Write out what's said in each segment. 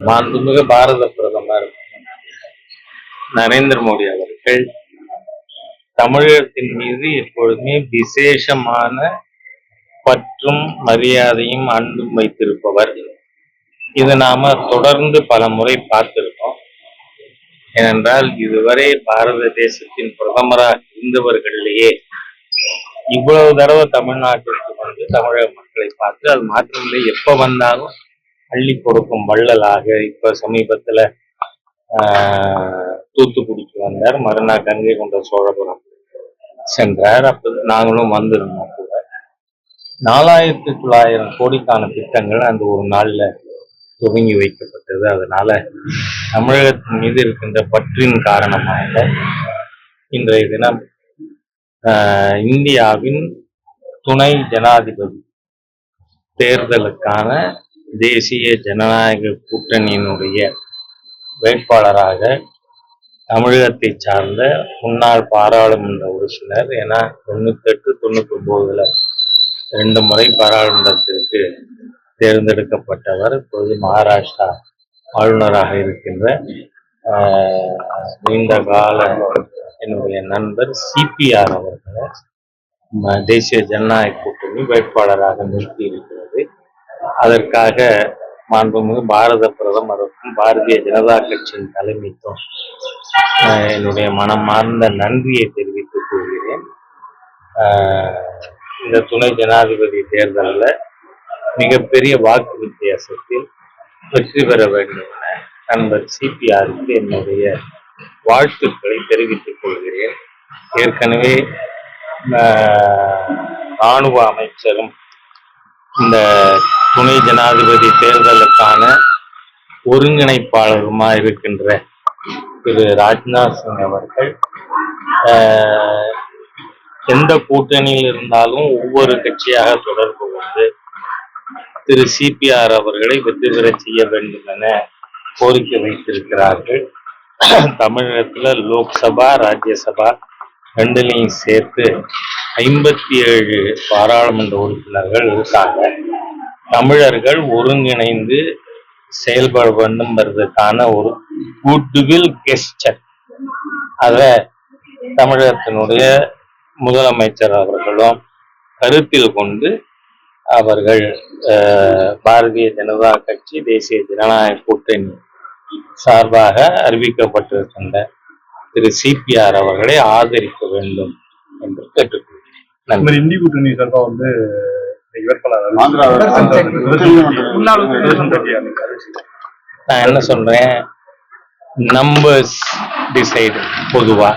மாண்புமிகு பாரத பிரதமர் நரேந்திர மோடி அவர்கள் தமிழகத்தின் மீது எப்பொழுதுமே விசேஷமான பற்றும் மரியாதையும் அன்பும் வைத்திருப்பவர். இது நாம தொடர்ந்து பல முறை பார்த்திருக்கோம். ஏனென்றால் இதுவரை பாரத தேசத்தின் பிரதமராக இருந்தவர்களிலேயே இவ்வளவு தடவை தமிழ்நாட்டிற்கு வந்து தமிழக மக்களை பார்த்து அது மாற்றமில்லை. எப்ப வந்தாலும் அள்ளி கொடுக்கும் வள்ளலாக இப்ப சமீபத்துல ஆஹ், தூத்துக்குடிக்கு வந்தார். மறுநாள் கங்கை கொண்ட சோழபுரம் சென்றார். அப்ப நாங்களும் வந்திருந்தோம் கூட. நாலாயிரத்தி தொள்ளாயிரம் கோடிக்கான திட்டங்கள் அந்த ஒரு நாள்ல துவங்கி வைக்கப்பட்டது. அதனால தமிழகத்தின் மீது இருக்கின்ற பற்றின் காரணமாக இன்றைய தினம் ஆஹ், இந்தியாவின் துணை ஜனாதிபதி தேர்தலுக்கான தேசிய ஜனநாயக கூட்டணியினுடைய வேட்பாளராக தமிழகத்தை சார்ந்த முன்னாள் பாராளுமன்ற உறுப்பினர் ஏன்னா தொண்ணூத்தெட்டு தொண்ணூத்தி ஒன்பதுல ரெண்டு முறை பாராளுமன்றத்திற்கு தேர்ந்தெடுக்கப்பட்டவர் இப்போது மகாராஷ்டிரா ஆளுநராக இருக்கின்ற நீண்ட கால என்னுடைய நண்பர் சிபிஆர் அவர்களை தேசிய ஜனநாயக கூட்டணி வேட்பாளராக நிறுத்தி இருக்கிறது அதற்காக மாண்புமிகு பாரத பிரதமருக்கும் பாரதிய ஜனதா கட்சியின் தலைமைக்கும் என்னுடைய மனமார்ந்த நன்றியை தெரிவித்துக் கொள்கிறேன். ஆஹ், இந்த துணை ஜனாதிபதி தேர்தலில் மிகப்பெரிய வாக்கு வித்தியாசத்தில் வெற்றி பெற வேண்டும் என நண்பர் சிபிஆருக்கு என்னுடைய வாழ்த்துக்களை தெரிவித்துக் கொள்கிறேன். ஏற்கனவே ஆஹ், ராணுவ அமைச்சரும் இந்த துணை ஜனாதிபதி தேர்தலுக்கான ஒருங்கிணைப்பாளருமா இருக்கின்ற திரு ராஜ்நாத் சிங் அவர்கள் ஆஹ், எந்த கூட்டணியில் இருந்தாலும் ஒவ்வொரு கட்சியாக தொடர்பு கொண்டு திரு சிபிஆர் அவர்களை வெற்றி பெற செய்ய வேண்டும் என கோரிக்கை வைத்திருக்கிறார்கள். தமிழகத்துல லோக்சபா ராஜ்யசபா ரெண்டுலையும் சேர்த்து ஐம்பத்தி ஏழு பாராளுமன்ற உறுப்பினர்கள் இருக்காங்க. தமிழர்கள் ஒருங்கிணைந்து செயல்பட வேண்டும்ங்கிறதுக்கான ஒரு குட்வில் கெஸ்டர் அத தமிழகத்தினுடைய முதலமைச்சர் அவர்களும் கருத்தில் கொண்டு அவர்கள் பாரதிய ஜனதா கட்சி தேசிய ஜனநாயக கூட்டணி சார்பாக அறிவிக்கப்பட்டிருக்கின்ற திரு சிபிஆர் அவர்களை ஆதரிக்க வேண்டும் என்று கேட்டுக்கொள்கிறேன். இந்த இந்தி கூட்டணி சார்பாக வந்து நான் என்ன சொல்றேன்? நம்பர்ஸ் டிசைடு பொதுவா.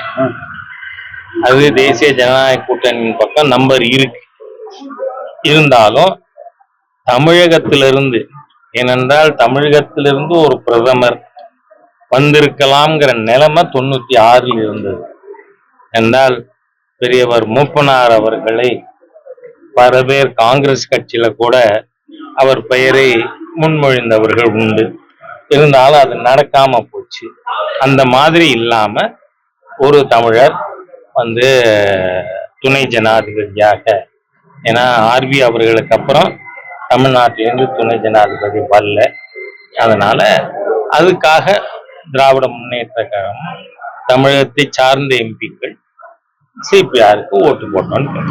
அது தேசிய ஜனநாயக கூட்டணியின் பக்கம் நம்பர் இருக்கு. இருந்தாலும் தமிழகத்திலிருந்து ஏனென்றால் தமிழகத்திலிருந்து ஒரு பிரதமர் வந்திருக்கலாம்ங்கிற நிலைமை தொண்ணூத்தி ஆறில் இருந்தது. என்றால் பெரியவர் மூப்பனார் அவர்களை பல பேர் காங்கிரஸ் கட்சியில கூட அவர் பெயரை முன்மொழிந்தவர்கள் உண்டு. இருந்தாலும் அது நடக்காம போச்சு. அந்த மாதிரி இல்லாம ஒரு தமிழர் வந்து துணை ஜனாதிபதியாக ஏன்னா ஆர்பி அவர்களுக்கு அப்புறம் தமிழ்நாட்டிலிருந்து துணை ஜனாதிபதி வரல. அதனால அதுக்காக திராவிட முன்னேற்ற கழகம் தமிழகத்தை சார்ந்த எம்பிக்கள் சிபிஆருக்கு ஓட்டு போட்டோன்னு